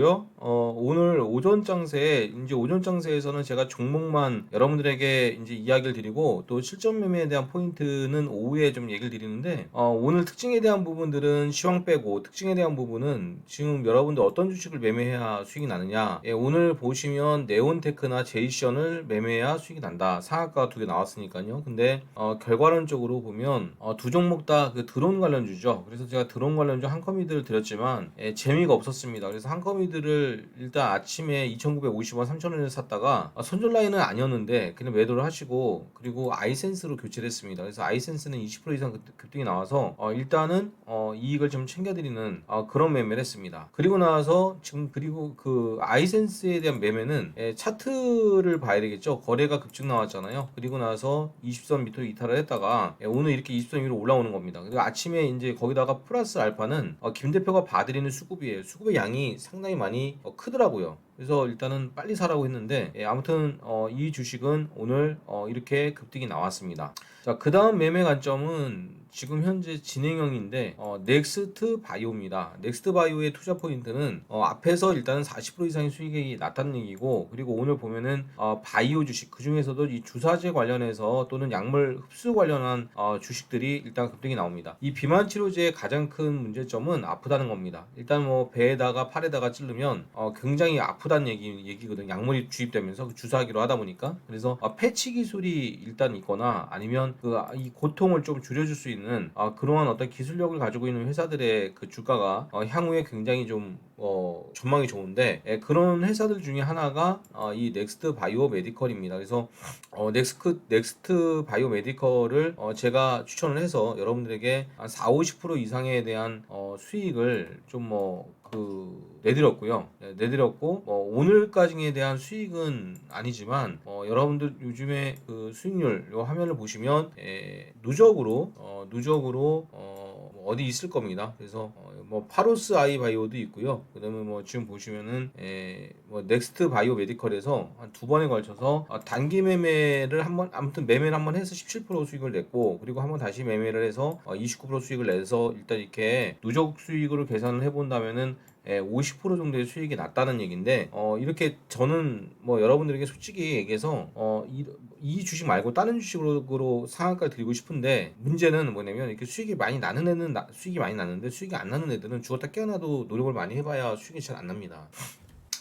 주시고요. 어, 오늘 오전 장세, 이제 오전 장세에서는 제가 종목만 여러분들에게 이제 이야기를 드리고 또 실전 매매에 대한 포인트는 오후에 좀 얘기를 드리는데 어, 오늘 특징에 대한 부분들은 시황 빼고 특징에 대한 부분은 지금 여러분들 어떤 주식을 매매해야 수익이 나느냐. 예, 오늘 보시면 네온테크나 제이션을 매매해야 수익이 난다. 상한가 두 개 나왔으니까요. 근데 어, 결과론적으로 보면 어, 두 종목 다 그 드론 관련주죠. 그래서 제가 드론 관련주 한커미들을 드렸지만 예, 재미가 없었습니다. 그래서 한커미들을 일단 아침 에 2,950원, 3,000원에 샀다가 아, 손절 라인은 아니었는데 그냥 매도를 하시고 그리고 아이센스로 교체를 했습니다. 그래서 아이센스는 20% 이상 급- 급등이 나와서 어, 일단은 어, 이익을 좀 챙겨드리는 어, 그런 매매를 했습니다. 그리고 나서 지금 그리고 그 아이센스에 대한 매매는 예, 차트를 봐야 되겠죠. 거래가 급증 나왔잖아요. 그리고 나서 20선 밑으로 이탈을 했다가 예, 오늘 이렇게 20선 위로 올라오는 겁니다. 그리고 아침에 이제 거기다가 플러스 알파는 어, 김 대표가 봐드리는 수급이에요. 수급의 양이 상당히 많이 어, 크더라고요. 그래서 일단은 빨리 사라고 했는데 예, 아무튼 어, 이 주식은 오늘 어, 이렇게 급등이 나왔습니다. 자, 그 다음 매매 관점은 지금 현재 진행형인데 어, 넥스트 바이오입니다. 넥스트 바이오의 투자 포인트는 어, 앞에서 일단은 40% 이상의 수익이 났다는 얘기고 그리고 오늘 보면은 어, 바이오 주식 그 중에서도 이 주사제 관련해서 또는 약물 흡수 관련한 어, 주식들이 일단 급등이 나옵니다. 이 비만 치료제의 가장 큰 문제점은 아프다는 겁니다. 일단 뭐 배에다가 팔에다가 찌르면 어, 굉장히 아프다는 얘기 얘기거든. 약물이 주입되면서 그 주사하기로 하다 보니까 그래서 어, 패치 기술이 일단 있거나 아니면 그 이 고통을 좀 줄여줄 수 있는 아, 그러한 어떤 기술력을 가지고 있는 회사들의 그 주가가 어, 향후에 굉장히 좀 어, 전망이 좋은데 예, 그런 회사들 중에 하나가 어, 이 넥스트 바이오 메디컬입니다. 그래서 어, 넥스트 넥스트 바이오 메디컬을 어, 제가 추천을 해서 여러분들에게 한 4, 50% 이상에 대한 어, 수익을 좀뭐 그 내드렸고요. 네, 내드렸고 뭐 오늘까지에 대한 수익은 아니지만 어, 여러분들 요즘에 그 수익률 요 화면을 보시면 에, 누적으로 어, 누적으로 어, 뭐 어디 있을 겁니다. 그래서 어, 뭐 파로스 아이 바이오도 있고요. 그다음에 뭐 지금 보시면은 에, 뭐 넥스트 바이오 메디컬에서 한 두 번에 걸쳐서 어, 단기 매매를 한번 아무튼 매매를 한번 해서 17% 수익을 냈고 그리고 한번 다시 매매를 해서 어, 29% 수익을 내서 일단 이렇게 누적 수익으로 계산을 해본다면은 예, 50% 정도의 수익이 났다는 얘기인데 어, 이렇게 저는 뭐 여러분들에게 솔직히 얘기해서 어, 이, 이 주식 말고 다른 주식으로 상한가 드리고 싶은데 문제는 뭐냐면 이렇게 수익이 많이 나는 애는 나- 수익이 많이 나는데 수익이 안 나는 애들은 죽었다 깨어나도 노력을 많이 해봐야 수익이 잘 안 납니다.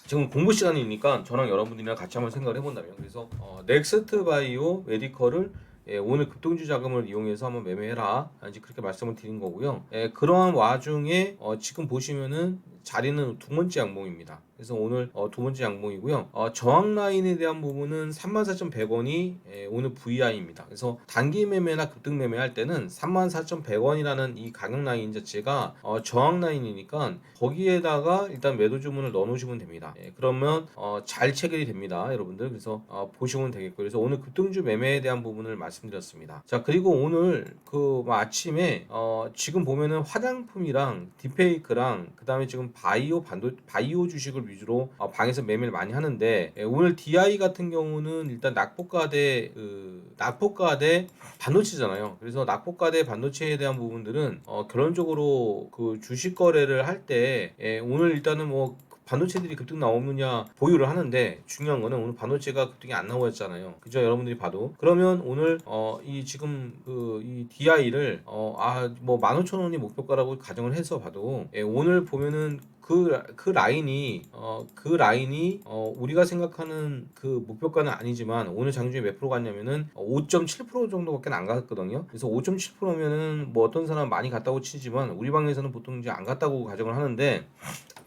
지금 공부 시간이니까 저랑 여러분들이랑 같이 한번 생각을 해본다면 그래서 어, 넥스트 바이오 메디컬을 예, 오늘 급등주 자금을 이용해서 한번 매매해라 이제 그렇게 말씀을 드린 거고요. 예, 그러한 와중에 어, 지금 보시면은 자리는 두 번째 양봉입니다. 그래서 오늘 어, 두 번째 양봉이고요. 어, 저항 라인에 대한 부분은 34,100원이 예, 오늘 VI입니다. 그래서 단기 매매나 급등 매매 할 때는 34,100원이라는 이 가격 라인 자체가 어, 저항 라인이니까 거기에다가 일단 매도 주문을 넣어 놓으시면 됩니다. 예, 그러면 어, 잘 체결이 됩니다, 여러분들. 그래서 어, 보시면 되겠고요. 그래서 오늘 급등주 매매에 대한 부분을 말씀드렸습니다. 자 그리고 오늘 그뭐 아침에 어, 지금 보면은 화장품이랑 딥페이크랑 그 다음에 지금 바이오 반도 바이오 주식을 위주로 어, 방에서 매매를 많이 하는데 예, 오늘 DI 같은 경우는 일단 낙폭과대 그 낙폭과대 반도체잖아요. 그래서 낙폭과대 반도체에 대한 부분들은 어, 결론적으로 그 주식 거래를 할 때 오늘 일단은 뭐 반도체들이 급등 나오느냐 보유를 하는데 중요한 거는 오늘 반도체가 급등이 안 나오였잖아요. 그죠? 여러분들이 봐도. 그러면 오늘 어 이 지금 그 이 DI를 어 아뭐 15,000원이 목표가라고 가정을 해서 봐도 예, 오늘 보면은 그, 그 라인이 어, 그 라인이 어, 우리가 생각하는 그 목표가는 아니지만 오늘 장중에 몇 프로 갔냐면은 5.7% 정도밖에 안 갔거든요. 그래서 5.7%면은 뭐 어떤 사람 은 많이 갔다고 치지만 우리 방에서는 보통 이제 안 갔다고 가정을 하는데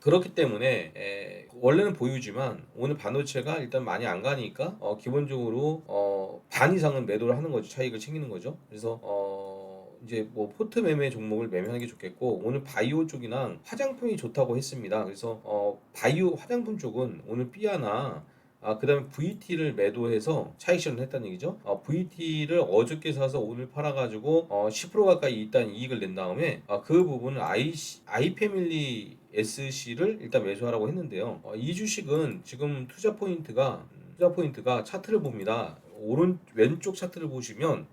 그렇기 때문에 에, 원래는 보유지만 오늘 반도체가 일단 많이 안 가니까 어, 기본적으로 어, 반 이상은 매도를 하는 거죠 차익을 챙기는 거죠 그래서 어, 이제 뭐 포트 매매 종목을 매매하는 게 좋겠고 오늘 바이오 쪽이랑 화장품이 좋다고 했습니다 그래서 어, 바이오 화장품 쪽은 오늘 삐아나 아, 그 다음에 VT를 매도해서 차익 실현을 했다는 얘기죠. 어, VT를 어저께 사서 오늘 팔아가지고 어, 10% 가까이 일단 이익을 낸 다음에 아, 그 부분을 i 아이 패밀리 SC를 일단 매수하라고 했는데요. 어, 이 주식은 지금 투자 포인트가 투자 포인트가 차트를 봅니다. 오른 왼쪽 차트를 보시면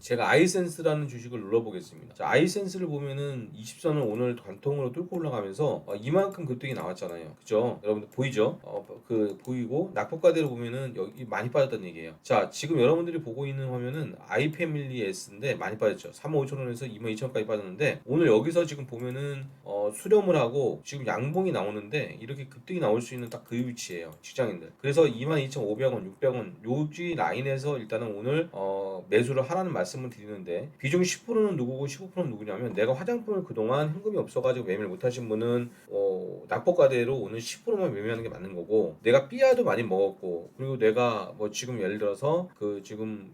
제가 아이센스라는 주식을 눌러보겠습니다. 자, 아이센스를 보면은 20선을 오늘 관통으로 뚫고 올라가면서 어, 이만큼 급등이 나왔잖아요. 그죠? 여러분들 보이죠? 어, 그 보이고 낙폭가대로 보면은 여기 많이 빠졌다는 얘기예요. 자, 지금 여러분들이 보고 있는 화면은 아이패밀리 S인데 많이 빠졌죠. 3만 5천 원에서 2만 2천 원까지 빠졌는데 오늘 여기서 지금 보면은 어, 수렴을 하고 지금 양봉이 나오는데 이렇게 급등이 나올 수 있는 딱 그 위치예요. 직장인들. 그래서 22,500원, 600원 요지 라인에 서 일단은 오늘 어, 매수를 하라는 말씀을 드리는데 비중 10%는 누구고 15%는 누구냐면 내가 화장품을 그동안 현금이 없어가지고 매매를 못하신 분은 어, 낙폭가대로 오늘 10%만 매매하는 게 맞는 거고 내가 삐아도 많이 먹었고 그리고 내가 뭐 지금 예를 들어서 그 지금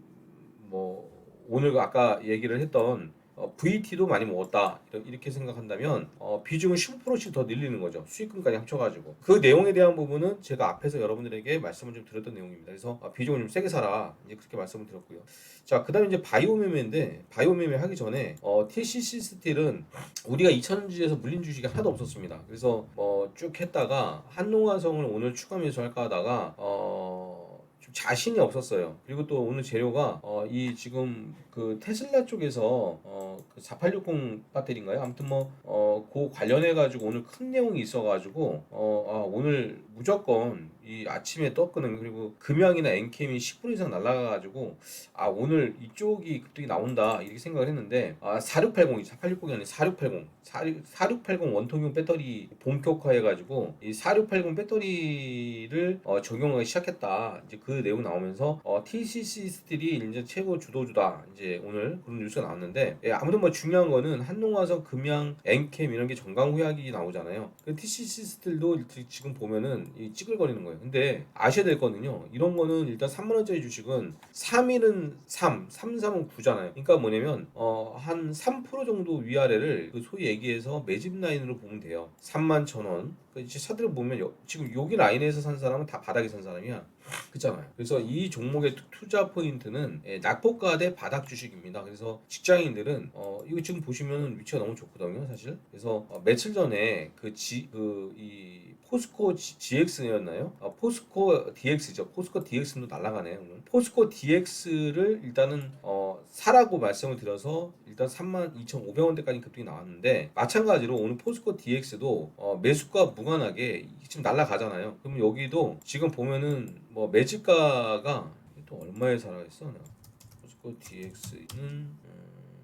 뭐 오늘 아까 얘기를 했던 어, VT도 많이 먹었다. 이렇게 생각한다면 어, 비중을 15%씩 더 늘리는 거죠. 수익금까지 합쳐가지고. 그 내용에 대한 부분은 제가 앞에서 여러분들에게 말씀을 좀 드렸던 내용입니다. 그래서 어, 비중을 좀 세게 사라. 이제 그렇게 말씀을 드렸고요. 자 그다음에 이제 바이오 매매인데 바이오 매매 하기 전에 어, TCC 스틸은 우리가 2천원지에서 물린 주식이 하나도 없었습니다. 그래서 뭐쭉 했다가 한농화성을 오늘 추가 매수할까 하다가 어, 좀 자신이 없었어요. 그리고 또 오늘 재료가 어, 이 지금 그 테슬라 쪽에서 어, 그 4860 배터리인가요? 아무튼 뭐 어 그 관련해 가지고 오늘 큰 내용이 있어 가지고 어, 아, 오늘 무조건 이 아침에 떴거든 그리고 금양이나 엔캠이 10% 이상 날라가 가지고 아 오늘 이쪽이 급등이 나온다 이렇게 생각을 했는데 아 4680이 4860이 아니라 4680 4680 원통형 배터리 본격화해 가지고 이 4680 배터리를 어, 적용하기 시작했다 이제 그 내용 나오면서 어, TCC 스틸이 이제 최고 주도주다 이제 오늘 그런 뉴스가 나왔는데 예, 아무튼 뭐 중요한 거는 한농화성 금양 엔캠 이런 게 정강 후약이 나오잖아요 그 TCC 스틸도 지금 보면은 이 찌글거리는 거예요 근데 아셔야 될 거는요 이런 거는 일단 3만 원짜리 주식은 3일은 3, 3, 3은 9잖아요. 그러니까 뭐냐면 어, 한 3% 정도 위아래를 그 소위 얘기해서 매집 라인으로 보면 돼요. 3만 천 원. 그 이제 차트를 보면 여- 지금 여기 라인에서 산 사람은 다 바닥에 산 사람이야. 그렇잖아요. 그래서 이 종목의 투- 투자 포인트는 예, 낙폭가 대 바닥 주식입니다. 그래서 직장인들은 어, 이거 지금 보시면 위치가 너무 좋거든요, 사실. 그래서 어, 며칠 전에 그지그이 포스코 GX였나요? 아, 포스코 DX죠. 포스코 DX도 날아가네요. 오늘. 포스코 DX를 일단은 어, 사라고 말씀을 드려서 일단 32,500원대까지 급등이 나왔는데 마찬가지로 오늘 포스코 DX도 어, 매수가 무관하게 지금 날아가잖아요. 그럼 여기도 지금 보면은 뭐 매집가가 또 얼마에 살아있어? 포스코 DX는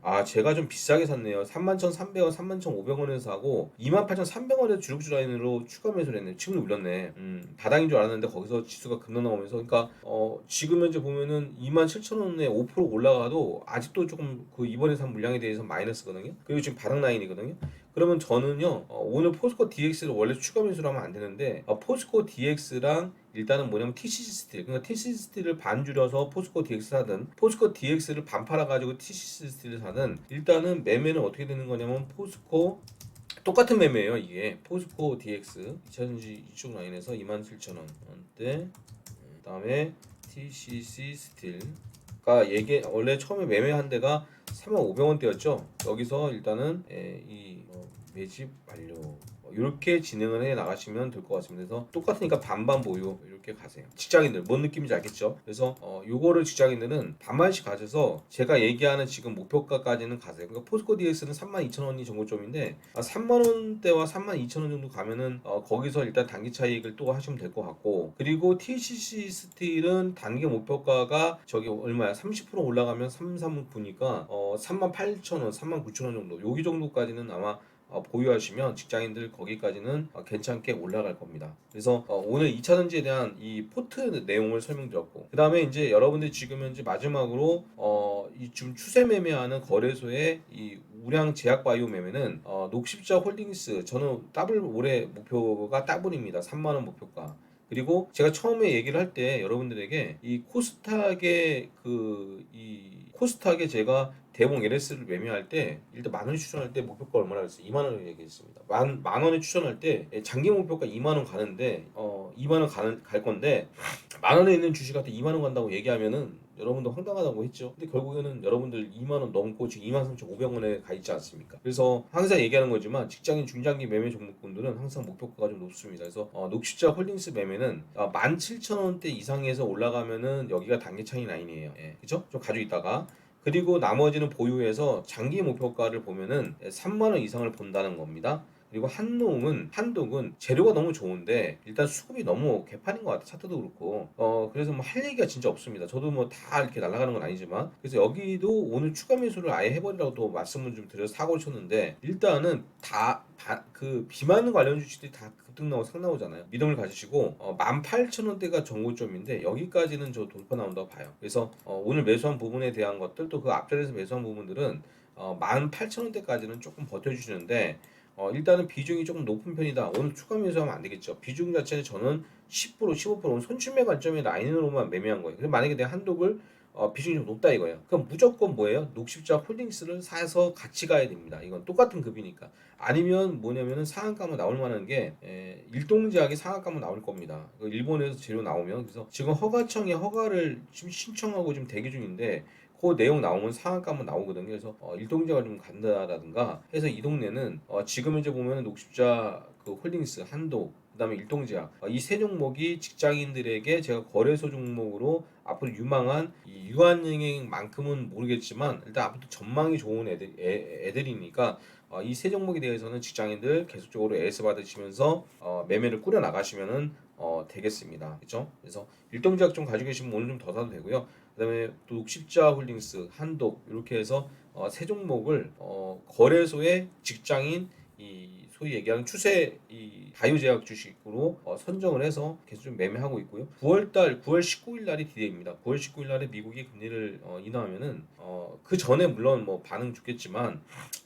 아 제가 좀 비싸게 샀네요. 31,300원 31,500원에서 사고 28,300원에 주력주 라인으로 추가 매수를 했네. 지금 올렸네. 음, 바닥인 줄 알았는데 거기서 지수가 급등 나오면서. 그러니까 어, 지금 현재 보면은 27,000원에 5% 올라가도 아직도 조금 그 이번에 산 물량에 대해서 마이너스거든요. 그리고 지금 바닥 라인이거든요 그러면 저는요 어, 오늘 포스코 DX를 원래 추가 매수를 하면 안 되는데 어, 포스코 DX랑 일단은 뭐냐면 TCC 스틸. 그러니까 TCC 스틸을 반 줄여서 포스코 DX 사든 포스코 DX를 반 팔아가지고 TCC 스틸을 사든 일단은 매매는 어떻게 되는 거냐면 포스코 똑같은 매매예요 이게. 포스코 DX 2000지 이쪽 라인에서 27,000원대 그다음에 TCC 스틸 가 얘기 원래 처음에 매매한 데가 35,500원대였죠? 여기서 일단은 에, 이 어, 매집 완료 이렇게 진행을 해 나가시면 될 것 같습니다. 그래서 똑같으니까 반반 보유 이렇게 가세요. 직장인들 뭔 느낌인지 알겠죠? 그래서 어, 요거를 직장인들은 반반씩 가셔서 제가 얘기하는 지금 목표가까지는 가세요. 그러니까 포스코 DX는 32,000원이 정고점인데 아, 3만 원대와 32,000원 정도 가면은 어, 거기서 일단 단기 차익을 또 하시면 될 것 같고 그리고 TCC 스틸은 단기 목표가가 저기 얼마야? 30% 올라가면 33,9니까 어, 38,000원, 39,000원 정도 여기 정도까지는 아마 어, 보유하시면 직장인들 거기까지는 어, 괜찮게 올라갈 겁니다. 그래서 어, 오늘 2차전지에 대한 이 포트 내용을 설명드렸고 그 다음에 이제 여러분들 지금 현재 마지막으로 어, 이 지금 추세 매매하는 거래소의 이 우량 제약 바이오 매매는 어, 녹십자 홀딩스 저는 더블 올해 목표가 더블입니다. 3만 원 목표가. 그리고 제가 처음에 얘기를 할 때 여러분들에게 이 코스닥의 그 이 코스닥에 제가 대봉 LS를 매매할 때 일단 만 원에 추천할 때 목표가 얼마나 그랬어요? 2만 원을 얘기했습니다. 만, 만 원에 추천할 때 예, 장기 목표가 2만 원 가는데 어 2만 원 가는 갈 건데 만 원에 있는 주식한테 2만 원 간다고 얘기하면은 여러분도 황당하다고 했죠. 근데 결국에는 여러분들 2만 원 넘고 지금 2만 3,500원에 가 있지 않습니까? 그래서 항상 얘기하는 거지만 직장인 중장기 매매 종목분들은 항상 목표가가 좀 높습니다. 그래서 어, 녹십자 홀딩스 매매는 어, 17,000원대 이상에서 올라가면은 여기가 단기 차이 라인이에요. 예, 그죠? 좀 가지고 있다가 그리고 나머지는 보유해서 장기 목표가를 보면은 3만 원 이상을 본다는 겁니다. 그리고 한농은 한독은 재료가 너무 좋은데 일단 수급이 너무 개판인 것 같아 차트도 그렇고. 어 그래서 뭐 할 얘기가 진짜 없습니다. 저도 뭐 다 이렇게 날아가는 건 아니지만. 그래서 여기도 오늘 추가 매수를 아예 해버리라고 또 말씀을 좀 드려서 사고를 쳤는데 일단은 다 그 비만 관련 주식들이 다 급등 나오고 상 나오잖아요 믿음을 가지시고 어, 18,000원대가 정고점인데 여기까지는 저 돌파 나온다고 봐요 그래서 어, 오늘 매수한 부분에 대한 것들 또 그 앞전에서 매수한 부분들은 어, 18,000원대까지는 조금 버텨주시는데 어, 일단은 비중이 조금 높은 편이다. 오늘 추가 매수하면 안 되겠죠. 비중 자체는 저는 10% 15% 오늘 손춤매 관점의 라인으로만 매매한 거예요. 그래서 만약에 내가 한독을 어, 비중이 좀 높다 이거예요. 그럼 무조건 뭐예요? 녹십자 홀딩스를 사서 같이 가야 됩니다. 이건 똑같은 급이니까. 아니면 뭐냐면은 상한가만 나올 만한 게 에, 일동제약이 상한가만 나올 겁니다. 그 일본에서 재료 나오면 그래서 지금 허가청에 허가를 지금 신청하고 지금 대기 중인데 그 내용 나오면 상한가 만 나오거든요. 그래서 어, 일동제가 좀 간다라든가 해서 이 동네는 어, 지금 현재 보면 녹십자 그 홀딩스 한도 그다음에 일동제약 어, 이세 종목이 직장인들에게 제가 거래소 종목으로 앞으로 유망한 이 유한은행만큼은 모르겠지만 일단 앞으로 전망이 좋은 애들 애, 애들이니까 어, 이세 종목에 대해서는 직장인들 계속적으로 애스 받으시면서 어, 매매를 꾸려 나가시면은 어, 되겠습니다. 그렇죠? 그래서 일동제약 좀 가지고 계시면 오늘 좀 더 사도 되고요. 그다음에 또 녹십자 홀딩스, 한독 이렇게 해서 어, 세 종목을 어, 거래소의 직장인 이 소위 얘기하는 추세 이 바이오제약 주식으로 어, 선정을 해서 계속 좀 매매하고 있고요. 9월달 9월 19일 날이 디데이입니다. 9월 19일 날에 미국이 금리를 어, 인하하면은 어, 그 전에 물론 뭐 반응 좋겠지만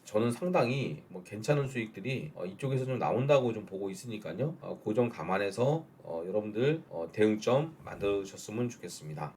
저는 상당히 뭐 괜찮은 수익들이 어, 이쪽에서 좀 나온다고 좀 보고 있으니까요. 어, 고점 감안해서 어, 여러분들 어, 대응점 만드셨으면 좋겠습니다.